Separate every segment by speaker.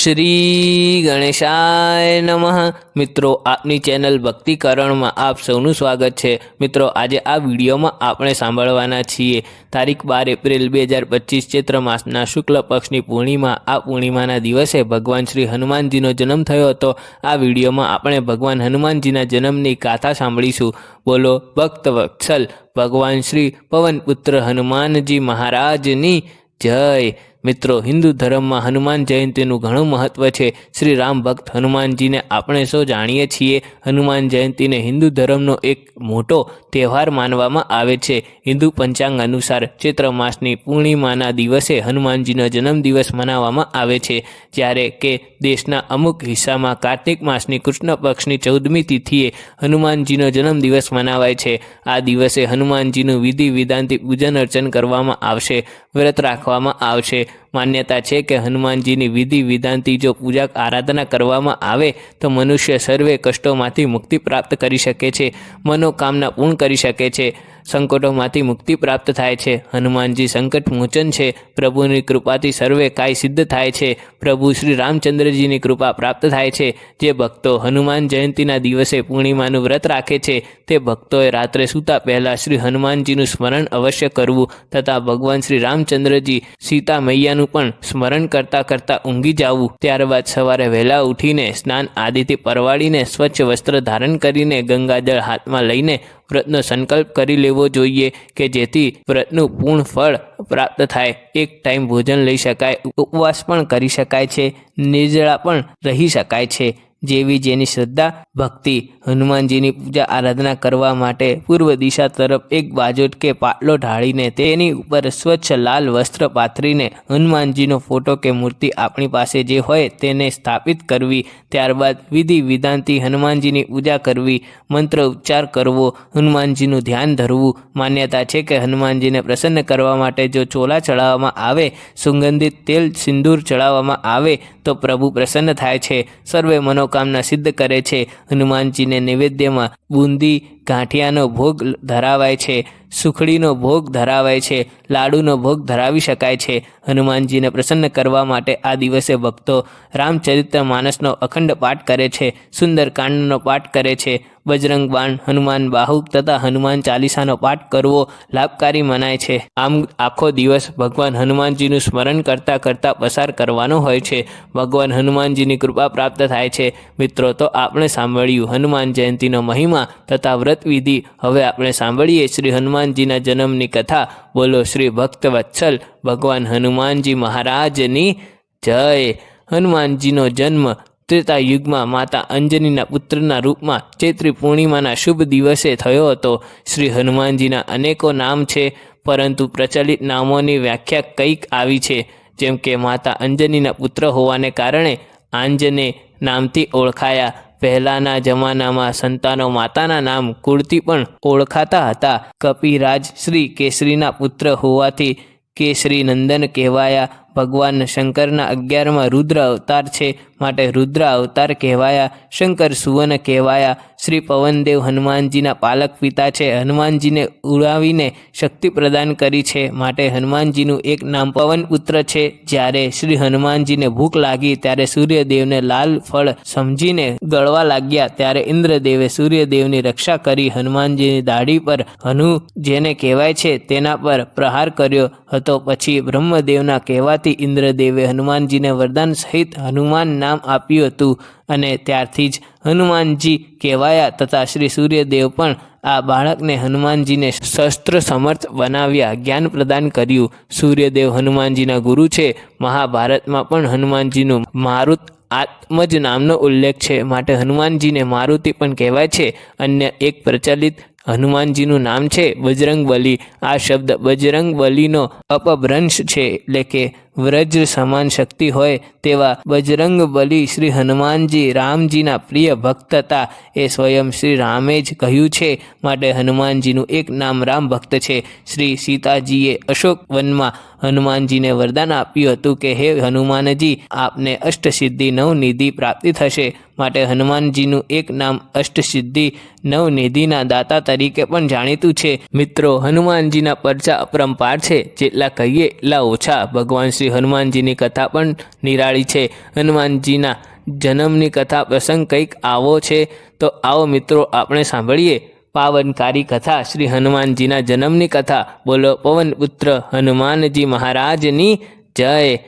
Speaker 1: શ્રી ગણેશાય નમઃ. મિત્રો, આપની ચેનલ ભક્તિકરણમાં આપ સૌનું સ્વાગત છે. મિત્રો, આજે આ વિડીયોમાં આપણે સાંભળવાના છીએ તારીખ બાર એપ્રિલ બે હજાર પચીસ, ચૈત્ર માસના શુક્લ પક્ષની પૂર્ણિમા. આ પૂર્ણિમાના દિવસે ભગવાન શ્રી હનુમાનજીનો જન્મ થયો હતો. આ વિડીયોમાં આપણે ભગવાન હનુમાનજીના જન્મની ગાથા સાંભળીશું. બોલો, ભક્ત વત્સલ, ભગવાન શ્રી પવનપુત્ર હનુમાનજી મહારાજની જય. મિત્રો, હિન્દુ ધર્મમાં હનુમાન જયંતીનું ઘણું મહત્વ છે. શ્રી રામ ભક્ત હનુમાનજીને આપણે સૌ જાણીએ છીએ. હનુમાન જયંતીને હિન્દુ ધર્મનો એક મોટો તહેવાર માનવામાં આવે છે. હિન્દુ પંચાંગ અનુસાર ચૈત્ર માસની પૂર્ણિમાના દિવસે હનુમાનજીનો જન્મદિવસ મનાવવામાં આવે છે. જ્યારે કે દેશના અમુક હિસ્સામાં કાર્તિક માસની કૃષ્ણ પક્ષની ચૌદમી તિથિએ હનુમાનજીનો જન્મદિવસ મનાવાય છે. આ દિવસે હનુમાનજીનું વિધિ વિધાનથી પૂજન અર્ચન કરવામાં આવશે. વ્રત રાખવામાં આવશે. માન્યતા છે કે હનુમાનજીની વિધિ વિધાનથી જો પૂજા આરાધના કરવામાં આવે, તો મનુષ્ય સર્વે કષ્ટોમાંથી મુક્તિ પ્રાપ્ત કરી શકે છે, મનોકામના પૂર્ણ કરી શકે છે. સંકટોમાંથી મુક્તિ પ્રાપ્ત થાય છે. હનુમાનજી સંકટ મોચન છે. પ્રભુની કૃપાથી સર્વે કાય સિદ્ધ થાય છે. પ્રભુ શ્રી રામચંદ્રજીની કૃપા પ્રાપ્ત થાય છે. જે ભક્તો હનુમાન જયંતીના દિવસે પૂર્ણિમાનું વ્રત રાખે છે, તે ભક્તોએ રાત્રે સૂતા પહેલાં શ્રી હનુમાનજીનું સ્મરણ અવશ્ય કરવું તથા ભગવાન શ્રી રામચંદ્રજી સીતા મૈયાનું પણ સ્મરણ કરતાં કરતાં ઊંઘી જવું. ત્યારબાદ સવારે વહેલા ઉઠીને સ્નાન આદિથી પરવાળીને સ્વચ્છ વસ્ત્ર ધારણ કરીને ગંગાજળ હાથમાં લઈને વ્રતનો સંકલ્પ કરી લેવો જોઈએ કે જેથી વ્રતનું પૂર્ણ ફળ પ્રાપ્ત થાય. એક ટાઈમ ભોજન લઈ શકાય, ઉપવાસ પણ કરી શકાય છે, નિર્જળા પણ રહી શકાય છે. જેવી જેની શ્રદ્ધા, ભક્તિ, હનુમાનજીની પૂજા, આરાધના કરવા માટે પૂર્વ દિશા તરફ એક બાજોટ કે પાટલો ઢાળીને તેની ઉપર સ્વચ્છ લાલ વસ્ત્ર પાથરીને હનુમાનજીનો ફોટો કે મૂર્તિ આપણી પાસે જે હોય તેને સ્થાપિત કરવી. ત્યારબાદ વિધિ વિધાનથી હનુમાનજીની પૂજા કરવી. મંત્ર ઉચ્ચાર કરવો. હનુમાનજીનું ધ્યાન ધરવું. માન્યતા છે કે હનુમાનજીને પ્રસન્ન કરવા માટે જો ચોલા ચડાવવામાં આવે, સુગંધિત તેલ સિંદૂર ચડાવવામાં આવે તો પ્રભુ પ્રસન્ન થાય છે. સર્વે મનોકામના સિદ્ધ કરે છે. હનુમાનજીને નૈવેદ્યમાં બુંદી ગાંઠિયાનો ભોગ ધરાવાય છે, સુખડીનો ભોગ ધરાવાય છે, લાડુનો ભોગ ધરાવી શકાય છે. હનુમાનજીને પ્રસન્ન કરવા માટે આ દિવસે ભક્તો રામચરિત્ર માનસનો અખંડ પાઠ કરે છે, સુંદરકાંડનો પાઠ કરે છે. બજરંગ બાણ, હનુમાન બાહુ તથા હનુમાન ચાલીસાનો પાઠ કરવો લાભકારી મનાય છે. આમ આખો દિવસ ભગવાન હનુમાનજીનું સ્મરણ કરતાં કરતાં પસાર કરવાનો હોય છે. ભગવાન હનુમાનજીની કૃપા પ્રાપ્ત થાય છે. મિત્રો, તો આપણે સાંભળ્યું હનુમાન જયંતીનો મહિમા તથા વ્રત વિધિ હવે આપણે સાંભળીએ શ્રી હનુમાનજીના જન્મની કથા. બોલો શ્રી ભક્ત વત્સલ, ભગવાન હનુમાનજી મહારાજની જય. હનુમાનજીનો જન્મ ત્રેતા યુગમાં માતા અંજનીના પુત્રના રૂપમાં ચૈત્રી પૂર્ણિમાના શુભ દિવસે થયો હતો. શ્રી હનુમાનજીના અનેકો નામ છે, પરંતુ પ્રચલિત નામોની વ્યાખ્યા કંઈક આવી છે. જેમ કે માતા અંજનીના પુત્ર હોવાને કારણે આંજને નામથી ઓળખાયા. પહેલાંના જમાનામાં સંતાનો માતાના નામ કુળથી પણ ઓળખાતા હતા. કપિરાજ શ્રી કેસરીના પુત્ર હોવાથી કેસરી નંદન કહેવાયા. ભગવાન શંકરના અગિયારમાં રુદ્ર અવતાર છે. માટે રુદ્ર અવતાર કહેવાયા, શંકર સુવન કહેવાયા, શ્રી પવનદેવ હનુમાનજીના પાલક પિતા છે. હનુમાનજીને ઉડાવીને શક્તિ પ્રદાન કરી છે. માટે હનુમાનજીનું એક નામ પવન પુત્ર છે. જ્યારે શ્રી હનુમાનજીને ભૂખ લાગી, ત્યારે સૂર્યદેવને લાલ ફળ સમજીને ગળવા લાગ્યા, ત્યારે ઇન્દ્રદેવે સૂર્યદેવની રક્ષા કરી હનુમાનજીની દાઢી પર હનુ જેને કહેવાય છે, તેના પર પ્રહાર કર્યો હતો. પછી બ્રહ્મદેવના કહેવાથી ઇન્દ્રદેવે હનુમાનજીને વરદાન સહિત હનુમાન નામ આપ્યું હતું અને ત્યારથી જ હનુમાનજી કહેવાયા તથા શ્રી સૂર્યદેવ પણ આ બાળકને હનુમાનજીને શસ્ત્ર સમર્થ બનાવ્યા, જ્ઞાન પ્રદાન કર્યું. સૂર્યદેવ હનુમાનજીના ગુરુ છે. મહાભારતમાં પણ હનુમાનજીનું મારુત આત્મજ નામનો ઉલ્લેખ છે. માટે હનુમાનજીને મારુતિ પણ કહેવાય છે. અન્ય એક પ્રચલિત હનુમાનજીનું નામ છે બજરંગ બલી આ શબ્દ બજરંગ બલીનો અપભ્રંશ છે એટલે કે વ્રજ સમાન શક્તિ હોય તેવા બજરંગ બલી શ્રી હનુમાનજી રામજીના પ્રિય ભક્ત હતા. એ સ્વયં શ્રી રામે જ કહ્યું છે, માટે હનુમાનજીનું એક નામ રામ ભક્ત છે. શ્રી સીતાજીએ અશોક વનમાં હનુમાનજીને વરદાન આપ્યું હતું કે, હે હનુમાનજી, આપને અષ્ટસિદ્ધિ નવનિધિ પ્રાપ્તિ થશે. માટે હનુમાનજીનું એક નામ અષ્ટસિદ્ધિ નવનિધિના દાતા તરીકે પણ જાણીતું છે. મિત્રો, હનુમાનજીના પરચા અપરંપાર છે. જેટલા કહીએ એટલા ઓછા. ભગવાન શ્રી શ્રી હનુમાનજીની કથા પણ નિરાળી છે. હનુમાનજીના જન્મની કથા પ્રસંગ કંઈક આવો છે તો આવો મિત્રો આપણે સાંભળીએ. પાવનકારી કથા શ્રી હનુમાનજીના જન્મની કથા. બોલો પવનપુત્ર હનુમાનજી મહારાજની જય.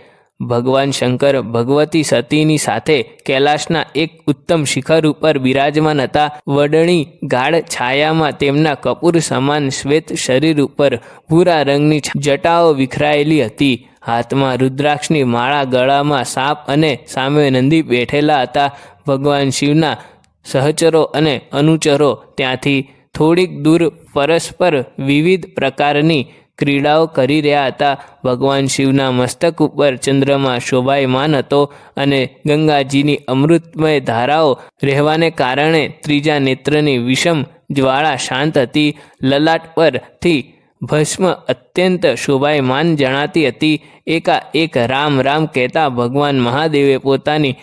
Speaker 1: ભગવાન શંકર ભગવતી સતીની સાથે કૈલાશના એક ઉત્તમ શિખર ઉપર બિરાજમાન હતા. વડણી ગાઢ છાયામાં તેમના કપૂર સમાન શ્વેત શરીર ઉપર ભૂરા રંગની જટાઓ વિખરાયેલી હતી. હાથમાં રુદ્રાક્ષની માળા ગળામાં સાપ અને સામે નંદી બેઠેલા હતા. ભગવાન શિવના સહચરો અને અનુચરો ત્યાંથી થોડીક દૂર પરસ્પર વિવિધ પ્રકારની ક્રીડાઓ કરી રહ્યા હતા. ભગવાન શિવના મસ્તક ઉપર ચંદ્રમાં શોભાયમાન હતો અને ગંગાજીની અમૃતમય ધારાઓ રહેવાને કારણે ત્રીજા નેત્રની વિષમ જ્વાળા શાંત હતી. લલાટ પરથી ભસ્મ અત્યંત શોભાયમાન જણાતી હતી. એકા એક રામ રામ કહેતા ભગવાન મહાદેવે પોતાની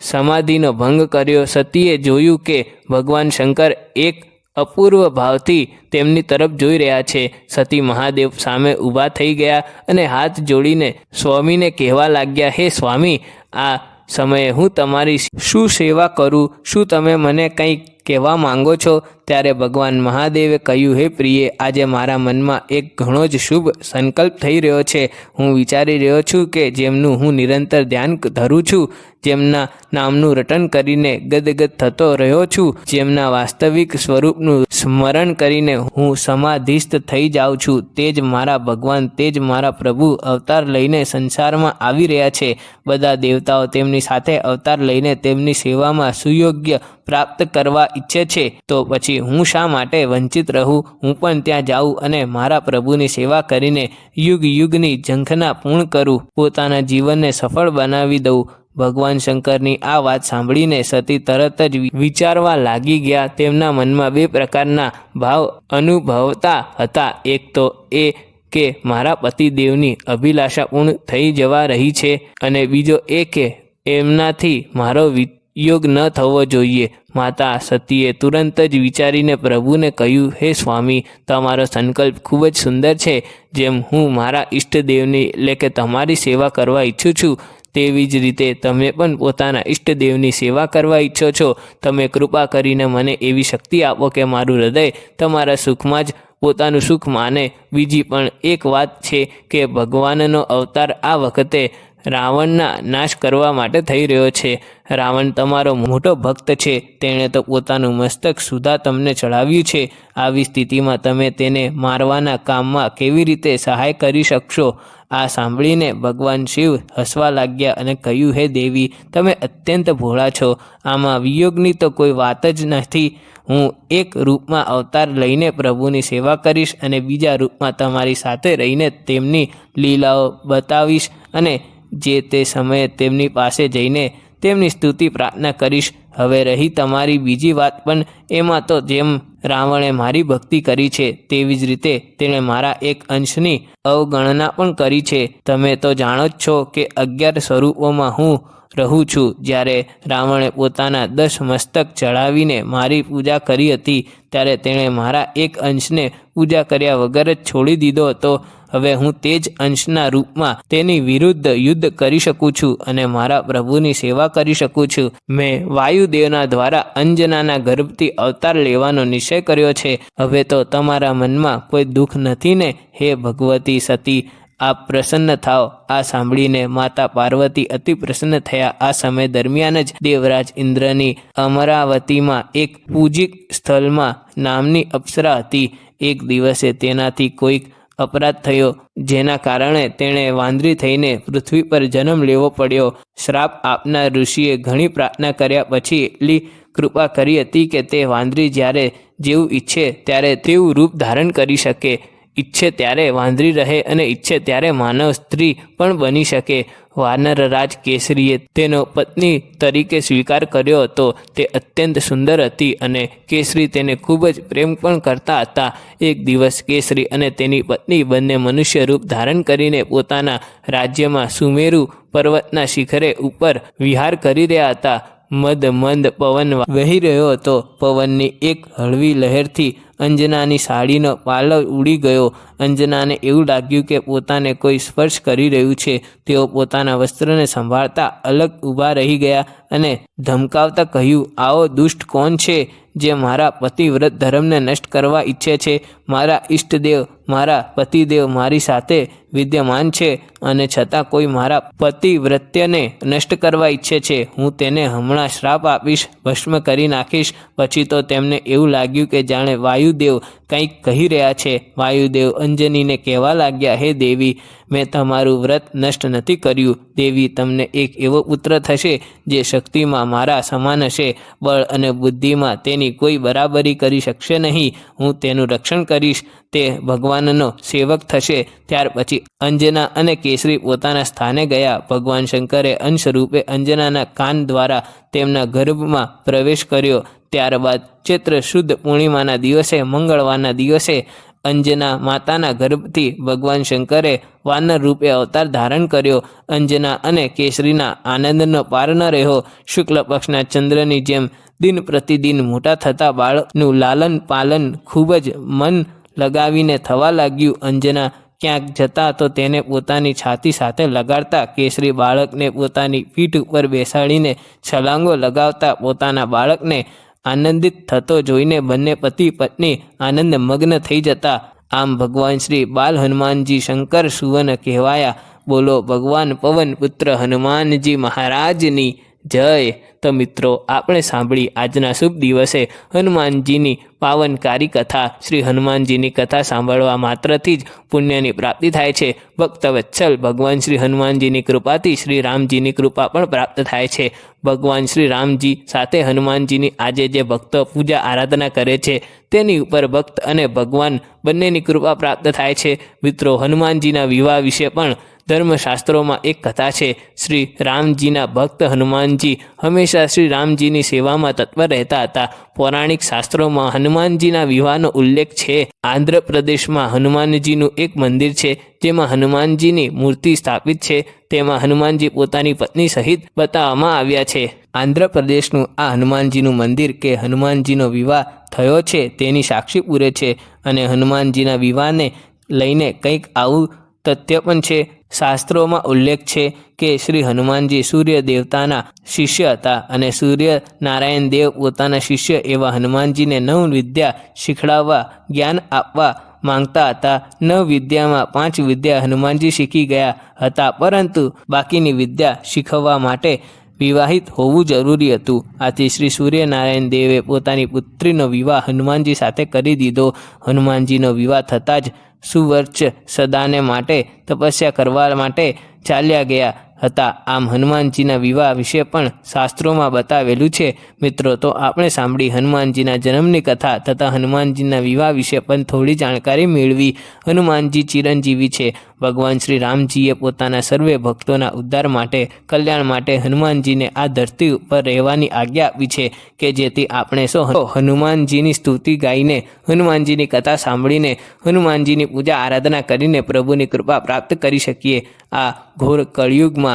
Speaker 1: સમાધિનો ભંગ કર્યો. સતીએ જોયું કે ભગવાન શંકર એક અપૂર્વ ભાવથી તેમની તરફ જોઈ રહ્યા છે. સતી મહાદેવ સામે ઊભા થઈ ગયા અને હાથ જોડીને સ્વામીને કહેવા લાગ્યા, હે સ્વામી, આ સમયે હું તમારી શું સેવા કરું? શું તમે મને કંઈ કહેવા માંગો છો? ત્યારે ભગવાન મહાદેવે કહ્યું, હે પ્રિય, આજે મારા મનમાં એક ઘણો જ શુભ સંકલ્પ થઈ રહ્યો છે. હું વિચારી રહ્યો છું કે જેમનું હું નિરંતર ધ્યાન ધરું છું, જેમના નામનું રટન કરીને ગદગદ થતો રહ્યો છું, જેમના વાસ્તવિક સ્વરૂપનું સ્મરણ કરીને હું સમાધિસ્થ થઈ જાઉં છું. તે જ મારા ભગવાન, તે જ મારા પ્રભુ અવતાર લઈને સંસારમાં આવી રહ્યા છે. બધા દેવતાઓ તેમની સાથે અવતાર લઈને તેમની સેવામાં સુયોગ્ય પ્રાપ્ત કરવા ઈચ્છે છે, તો પછી હું શા માટે વંચિત રહું? હું પણ ત્યાં જાઉં અને મારા પ્રભુની સેવા કરીને યુગ યુગની ઝંખના પૂર્ણ કરું, પોતાના જીવનને સફળ બનાવી દઉં. ભગવાન શંકરની આ વાત સાંભળીને સતી તરત જ વિચારવા લાગી ગયા. તેમના મનમાં બે પ્રકારના ભાવ અનુભવતા હતા. એક તો એ કે મારા પતિદેવની અભિલાષા પૂર્ણ થઈ જવા રહી છે અને બીજો એ કે એમનાથી મારો વિયોગ ન થવો જોઈએ. માતા, સતીએ તુરંત જ વિચારીને પ્રભુને કહ્યું, હે સ્વામી, તમારો સંકલ્પ ખૂબ જ સુંદર છે. જેમ હું મારા ઈષ્ટદેવની, એટલે કે તમારી સેવા કરવા ઈચ્છું છું, તેવી જ રીતે તમે પણ પોતાના ઈષ્ટદેવની સેવા કરવા ઈચ્છો છો. તમે કૃપા કરીને મને એવી શક્તિ આપો કે મારું હૃદય તમારા સુખમાં જ, પોતાનું સુખ માને. બીજી પણ એક વાત છે કે ભગવાનનો અવતાર આ વખતે રાવણના નાશ કરવા માટે થઈ રહ્યો છે. રાવણ તમારો મોટો ભક્ત છે. તેણે તો પોતાનું મસ્તક સુધા તમને ચડાવ્યું છે. આવી સ્થિતિમાં તમે તેને મારવાના કામમાં કેવી રીતે સહાય કરી શકશો? આ સાંભળીને ભગવાન શિવ હસવા લાગ્યા અને કહ્યું, હે દેવી, તમે અત્યંત ભોળા છો. આમાં વિયોગની તો કોઈ વાત જ નથી. હું એક રૂપમાં અવતાર લઈને પ્રભુની સેવા કરીશ અને બીજા રૂપમાં તમારી સાથે રહીને તેમની લીલાઓ બતાવીશ અને જે તે સમયે તેમની પાસે જઈને તેમની સ્તુતિ પ્રાર્થના કરીશ. હવે રહી તમારી બીજી વાત, પણ એમાં તો જેમ રાવણે મારી ભક્તિ કરી છે, તેવી જ રીતે તેણે મારા એક અંશની અવગણના પણ કરી છે. તમે તો જાણો જ છો કે અગિયાર સ્વરૂપોમાં હું રહું છું. જ્યારે રાવણે પોતાના દસ મસ્તક ચડાવીને મારી પૂજા કરી હતી, ત્યારે તેણે મારા એક અંશને પૂજા કર્યા વગર જ છોડી દીધો હતો. હવે હું તે જ અંશના રૂપમાં તેની વિરુદ્ધ યુદ્ધ કરી શકું છું અને મારા પ્રભુની સેવા કરી શકું છું. મેં વાયુદેવના દ્વારા અંજનાના ગર્ભથી અવતાર લેવાનો નિશ્ચય કર્યો છે. હવે તો તમારા મનમાં કોઈ દુઃખ નથી ને? હે ભગવતી સતી, આપ પ્રસન્ન થાઓ. આ સાંભળીને માતા પાર્વતી અતિ પ્રસન્ન થયા. આ સમય દરમિયાન જ દેવરાજ ઇન્દ્રની અમરાવતીમાં એક પૂજિક સ્થળમાં નામની અપ્સરા હતી. એક દિવસે તેનાથી કોઈક અપરાધ થયો. જેના કારણે તેણે વાંદરી થઈને પૃથ્વી પર જન્મ લેવો પડ્યો. શ્રાપ આપનાર ઋષિએ ઘણી પ્રાર્થના કર્યા પછી એટલી કૃપા કરી હતી કે તે વાંદરી જ્યારે જેવું ઈચ્છે ત્યારે તેવું રૂપ ધારણ કરી શકે. ઈચ્છે ત્યારે વાંદરી રહે અને ઈચ્છે ત્યારે માનવ સ્ત્રી પણ બની શકે. વાનર રાજ કેસરીએ તેનો પત્ની તરીકે સ્વીકાર કર્યો હતો. તે અત્યંત સુંદર હતી અને કેસરી તેને ખૂબ જ પ્રેમ પણ કરતા હતા. એક દિવસ કેસરી અને તેની પત્ની બંને મનુષ્ય રૂપ ધારણ કરીને પોતાના રાજ્યમાં સુમેરુ પર્વતના શિખરે ઉપર વિહાર કરી રહ્યા હતા. મદ મંદ પવન વહી રહ્યો હતો. પવનની એક હળવી લહેરથી અંજનાની સાડીનો પાલવ ઉડી ગયો. અંજનાને એવું લાગ્યું કે પોતાને કોઈ સ્પર્શ કરી રહ્યું છે. તેઓ પોતાના વસ્ત્રને સંભાળતા અલગ ઊભા રહી ગયા અને ધમકાવતા કહ્યું, આવો દુષ્ટ કોણ છે જે મારા પતિવ્રત ધર્મને નષ્ટ કરવા ઈચ્છે છે? મારા ઈષ્ટદેવ, મારા પતિદેવ મારી સાથે વિદ્યમાન છે અને છતાં કોઈ મારા પતિવ્રત્યને નષ્ટ કરવા ઈચ્છે છે. હું તેને હમણાં શ્રાપ આપીશ, ભસ્મ કરી નાખીશ. પછી તો તેમને એવું લાગ્યું કે જાણે વાયુદેવ કંઈક કહી રહ્યા છે. વાયુદેવ અંજનીને કહેવા લાગ્યા, હે દેવી, મેં તમારું વ્રત નષ્ટ નથી કર્યું. દેવી, તમને એક એવો પુત્ર થશે જે શક્તિમાં મારા સમાન હશે. બળ અને બુદ્ધિમાં તેની કોઈ બરાબરી કરી શકશે નહીં. હું તેનું રક્ષણ કરીશ. તે ભગવાનનો સેવક થશે. ત્યાર પછી અંજના અને કેસરી પોતાના સ્થાને ગયા. ભગવાન શંકરે અંશ રૂપે અંજનાના કાન દ્વારા તેમના ગર્ભમાં પ્રવેશ કર્યો. ત્યારબાદ ચૈત્ર શુદ્ધ પૂર્ણિમાના દિવસે, મંગળવારના દિવસે અંજના માતાના ગર્ભથી ભગવાન શંકરે વાનર રૂપે અવતાર ધારણ કર્યો. અંજના અને કેસરીના આનંદનો પાર ન રહ્યો. શુક્લ પક્ષના ચંદ્રની જેમ દિન પ્રતિદિન મોટા થતા બાળકનું લાલન પાલન ખૂબ જ મન લગાવીને થવા લાગ્યું. અંજના ક્યાંક જતા તો તેને પોતાની છાતી સાથે લગાડતા કેસરી બાળકને પોતાની પીઠ ઉપર બેસાડીને છલાંગો લગાવતા પોતાના બાળકને આનંદિત થતો જોઈને બંને પતિ પત્ની આનંદ મગ્ન થઈ જતા. આમ ભગવાન શ્રી બાલ હનુમાનજી શંકર સુવન કહેવાયા. બોલો, ભગવાન પવન પુત્ર હનુમાનજી મહારાજની જય. તો મિત્રો, આપણે સાંભળી આજના શુભ દિવસે હનુમાનજીની પાવનકારી કથા શ્રી હનુમાનજીની કથા સાંભળવા માત્રથી જ પુણ્યની પ્રાપ્તિ થાય છે. ભક્ત વત્સલ, ભગવાન શ્રી હનુમાનજીની કૃપાથી શ્રી રામજીની કૃપા પણ પ્રાપ્ત થાય છે. ભગવાન શ્રી રામજી સાથે હનુમાનજીની આજે જે ભક્તો પૂજા આરાધના કરે છે, તેની ઉપર ભક્ત અને ભગવાન બંનેની કૃપા પ્રાપ્ત થાય છે. મિત્રો, હનુમાનજીના વિવાહ વિશે પણ ધર્મશાસ્ત્રોમાં એક કથા છે. શ્રી રામજીના ભક્ત હનુમાનજી હંમેશા શ્રી રામજીની સેવામાં તત્પર રહેતા હતા. પૌરાણિક શાસ્ત્રોમાં હનુમાનજીના વિવાહનો ઉલ્લેખ છે. આંધ્રપ્રદેશમાં હનુમાનજીનું એક મંદિર છે, જેમાં હનુમાનજીની મૂર્તિ સ્થાપિત છે. તેમાં હનુમાનજી પોતાની પત્ની સહિત બતાવવામાં આવ્યા છે. આંધ્રપ્રદેશનું આ હનુમાનજીનું મંદિર કે હનુમાનજીનો વિવાહ થયો છે તેની સાક્ષી પૂરે છે અને હનુમાનજીના વિવાહને લઈને કંઈક આવું તથ્ય પણ છે. શાસ્ત્રોમાં ઉલ્લેખ છે કે શ્રી હનુમાનજી સૂર્ય દેવતાના શિષ્ય હતા અને સૂર્ય નારાયણ દેવ પોતાના શિષ્ય એવા હનુમાનજીને નવ વિદ્યા શીખડાવવા, જ્ઞાન આપવા માંગતા હતા. નવ વિદ્યામાં પાંચ વિદ્યા હનુમાનજી શીખી ગયા હતા, પરંતુ બાકીની વિદ્યા શીખવવા માટે વિવાહિત હોવું જરૂરી હતું. આથી શ્રી સૂર્યનારાયણ દેવે પોતાની પુત્રીનો વિવાહ હનુમાનજી સાથે કરી દીધો. હનુમાનજીનો વિવાહ થતાં જ સુવર્ચ સદાને માટે તપસ્યા કરવા માટે ચાલ્યા ગયા. હતા. આમ હનુમાનજીના વિવાહ વિશે પણ શાસ્ત્રોમાં બતાવેલું છે. મિત્રો, તો આપણે સાંભળી હનુમાનજીના જન્મની કથા તથા હનુમાનજીના વિવાહ વિશે પણ થોડી જાણકારી મેળવી. હનુમાનજી ચિરંજીવી છે. ભગવાન શ્રી રામજીએ પોતાના સર્વે ભક્તોના ઉદ્ધાર માટે, કલ્યાણ માટે હનુમાનજીને આ ધરતી ઉપર રહેવાની આજ્ઞા આપી છે કે જેથી આપણે સૌ હનુમાનજીની સ્તુતિ ગાઈને, હનુમાનજીની કથા સાંભળીને, હનુમાનજીની પૂજા આરાધના કરીને પ્રભુની કૃપા પ્રાપ્ત કરી શકીએ. આ ઘોર કળિયુગમાં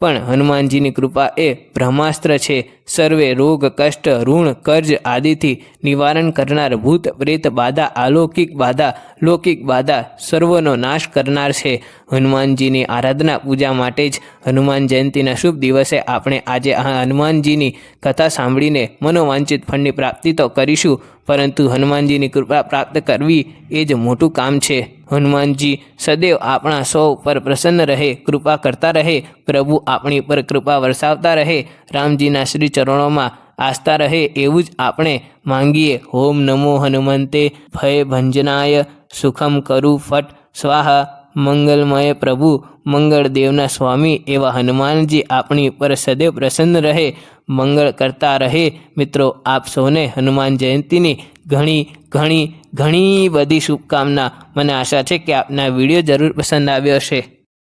Speaker 1: પણ હનુમાનજીની કૃપા એ બ્રહ્માસ્ત્ર છે. સર્વે રોગ, કષ્ટ, ઋણ, કર્જ આદિથી નિવારણ કરનાર ભૂત, પ્રેત બાધા, અલૌકિક બાધા, લૌકિક બાધા સર્વનો નાશ કરનાર છે. હનુમાનજીની આરાધના પૂજા માટે જ હનુમાન જયંતિના શુભ દિવસે આપણે આજે આ હનુમાનજીની કથા સાંભળીને મનોવાંચિત ફળની પ્રાપ્તિ તો કરીશું, પરંતુ હનુમાનજીની કૃપા પ્રાપ્ત કરવી એ જ મોટું કામ છે. હનુમાનજી સદૈવ આપણા સૌ પર પ્રસન્ન રહે, કૃપા કરતા રહે, પ્રભુ આપણી પર કૃપા વરસાવતા રહે, રામજીના શ્રી ચરણોમાં આસ્થા રહે એવું જ આપણે માંગીએ. ઓમ નમો હનુમંતે ભય ભંજનાય સુખમ કરું ફટ. સ્વાહા મંગલમય પ્રભુ. મંગળદેવના સ્વામી એવા હનુમાનજી આપણી ઉપર સદૈવ પ્રસન્ન રહે. મંગળ કરતા રહે. મિત્રો, આપ સૌને હનુમાન જયંતીની ઘણી ઘણી ઘણી બધી શુભકામના. મને આશા છે કે આપના વીડિયો જરૂર પસંદ આવ્યો હશે.